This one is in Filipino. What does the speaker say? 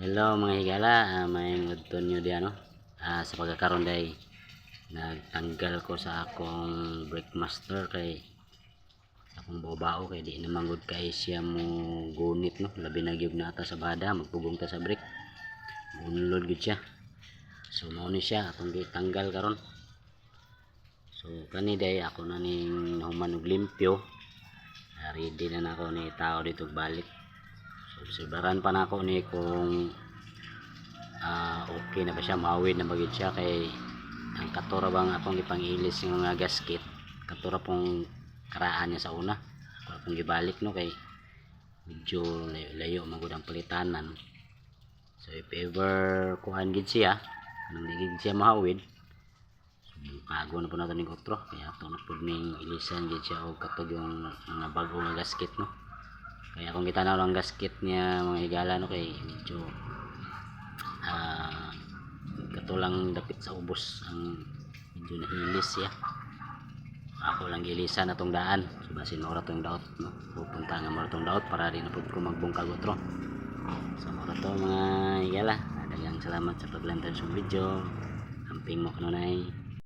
Hello mga higala, uh, may ngudton nyo di ano, ah, sa pagkakaroon day nagtanggal ko sa akong brake master kay sa akong babao kay di naman gud kay siya mo gunit no, labi na gyud na ata sa bada, magpugong ta sa brake. Bunlod gud siya. So mao ni siya akong gitanggal karon. So kani day ako na ning nahuman og limpyo. Ah, Ready na na ako ni tao dito balik. So subaran pa na ako ni kung ah, okay na ba siya mawid na bagid siya kay ang katura bang akong gipangilis yung mga gasket. Katura pong karaan niya sa una. Ako akong gibalik no kay medyo layo-layo magud ang palitanan. So if ever kuhan gid siya kanang di gid siya mahawid so kago na po nato ning otro kaya ato na po ilisan gid siya og katog yung mga bago nga gasket no kaya kung kita na lang gasket niya mga higala no kay medyo ah katulang dapit sa ubos ang medyo nahilis siya. Ako lang gilisan na tong daan. So basin mora tong daot no? Pupunta nga mora tong daot para rin na po ko magbungkag otro. So mora to mga higala. Dagang salamat sa paglantad sa video. Amping mo kanunay